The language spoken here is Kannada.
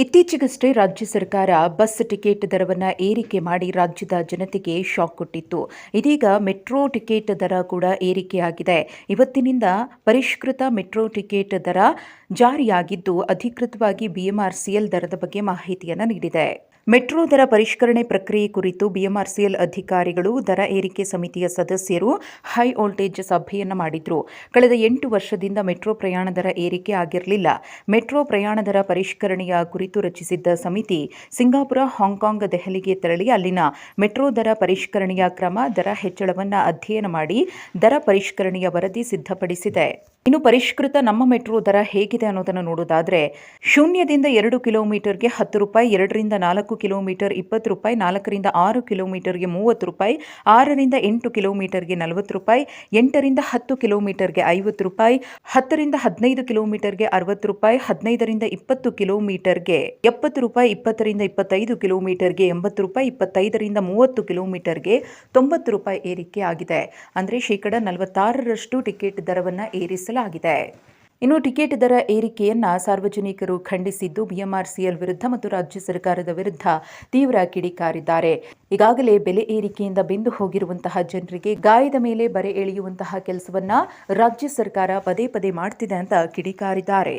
ಇತ್ತೀಚೆಗಷ್ಟೇ ರಾಜ್ಯ ಸರ್ಕಾರ ಬಸ್ ಟಿಕೆಟ್ ದರವನ್ನು ಏರಿಕೆ ಮಾಡಿ ರಾಜ್ಯದ ಜನತೆಗೆ ಶಾಕ್ ಕೊಟ್ಟಿತ್ತು. ಇದೀಗ ಮೆಟ್ರೋ ಟಿಕೆಟ್ ದರ ಕೂಡ ಏರಿಕೆಯಾಗಿದೆ. ಇವತ್ತಿನಿಂದ ಪರಿಷ್ಕೃತ ಮೆಟ್ರೋ ಟಿಕೆಟ್ ದರ ಜಾರಿಯಾಗಿದ್ದು, ಅಧಿಕೃತವಾಗಿ ಬಿಎಂಆರ್ಸಿಎಲ್ ದರದ ಬಗ್ಗೆ ಮಾಹಿತಿಯನ್ನು ನೀಡಿದೆ. ಮೆಟ್ರೋ ದರ ಪರಿಷ್ಕರಣೆ ಪ್ರಕ್ರಿಯೆ ಕುರಿತು ಬಿಎಂಆರ್ಸಿಎಲ್ ಅಧಿಕಾರಿಗಳು ದರ ಏರಿಕೆ ಸಮಿತಿಯ ಸದಸ್ಯರು ಹೈ ವೋಲ್ಟೇಜ್ ಸಭೆಯನ್ನು ಮಾಡಿದ್ರು. ಕಳೆದ ಎಂಟು ವರ್ಷದಿಂದ ಮೆಟ್ರೋ ಪ್ರಯಾಣ ದರ ಏರಿಕೆ ಆಗಿರಲಿಲ್ಲ. ಮೆಟ್ರೋ ಪ್ರಯಾಣ ದರ ಪರಿಷ್ಕರಣೆಯ ಕುರಿತು ರಚಿಸಿದ್ದ ಸಮಿತಿ ಸಿಂಗಾಪುರ, ಹಾಂಗ್ಕಾಂಗ್, ದೆಹಲಿಗೆ ತೆರಳಿ ಅಲ್ಲಿನ ಮೆಟ್ರೋ ದರ ಪರಿಷ್ಕರಣೆಯ ಕ್ರಮ, ದರ ಹೆಚ್ಚಳವನ್ನು ಅಧ್ಯಯನ ಮಾಡಿ ದರ ಪರಿಷ್ಕರಣೆಯ ವರದಿ ಸಿದ್ಧಪಡಿಸಿದೆ. ಇನ್ನು ಪರಿಷ್ಕೃತ ನಮ್ಮ ಮೆಟ್ರೋ ದರ ಹೇಗಿದೆ ಅನ್ನೋದನ್ನು ನೋಡೋದಾದ್ರೆ ಶೂನ್ಯದಿಂದ ಎರಡು ಕಿಲೋಮೀಟರ್ಗೆ ಹತ್ತು ರೂಪಾಯಿ, ಎರಡರಿಂದ ನಾಲ್ಕು ಕಿಲೋಮೀಟರ್ ಇಪ್ಪತ್ತು ರೂಪಾಯಿ, ನಾಲ್ಕರಿಂದ ಆರು ಕಿಲೋಮೀಟರ್ಗೆ ಮೂವತ್ತು ರೂಪಾಯಿ, ಆರರಿಂದ ಎಂಟು ಕಿಲೋಮೀಟರ್ಗೆ ನಲವತ್ತು ರೂಪಾಯಿ, ಎಂಟರಿಂದ ಹತ್ತು ಕಿಲೋಮೀಟರ್ಗೆ ಐವತ್ತು ರೂಪಾಯಿ, ಹತ್ತರಿಂದ ಹದಿನೈದು ಕಿಲೋಮೀಟರ್ಗೆ ಅರವತ್ತು ರೂಪಾಯಿ, ಹದಿನೈದರಿಂದ ಇಪ್ಪತ್ತು ಕಿಲೋಮೀಟರ್ಗೆ ಎಪ್ಪತ್ತು ರೂಪಾಯಿ, ಇಪ್ಪತ್ತರಿಂದ ಇಪ್ಪತ್ತೈದು ಕಿಲೋಮೀಟರ್ಗೆ ಎಂಬತ್ತು ರೂಪಾಯಿ, ಇಪ್ಪತ್ತೈದರಿಂದ ಮೂವತ್ತು ಕಿಲೋಮೀಟರ್ಗೆ ತೊಂಬತ್ತು ರೂಪಾಯಿ ಏರಿಕೆ ಆಗಿದೆ. ಅಂದರೆ ಶೇಕಡ ನಲವತ್ತಾರರಷ್ಟು ಟಿಕೆಟ್ ದರವನ್ನು ಏರಿಸಲಾಗಿದೆ. ಇನ್ನು ಟಿಕೆಟ್ ದರ ಏರಿಕೆಯನ್ನ ಸಾರ್ವಜನಿಕರು ಖಂಡಿಸಿದ್ದು ಬಿಎಂಆರ್ಸಿಎಲ್ ವಿರುದ್ಧ ಮತ್ತು ರಾಜ್ಯ ಸರ್ಕಾರದ ವಿರುದ್ಧ ತೀವ್ರ ಕಿಡಿಕಾರಿದ್ದಾರೆ. ಈಗಾಗಲೇ ಬೆಲೆ ಏರಿಕೆಯಿಂದ ಬೆಂದು ಹೋಗಿರುವಂತಹ ಜನರಿಗೆ ಗಾಯದ ಮೇಲೆ ಬರೆ ಎಳೆಯುವಂತಹ ಕೆಲಸವನ್ನ ರಾಜ್ಯ ಸರ್ಕಾರ ಪದೇ ಪದೇ ಮಾಡ್ತಿದೆ ಅಂತ ಕಿಡಿಕಾರಿದ್ದಾರೆ.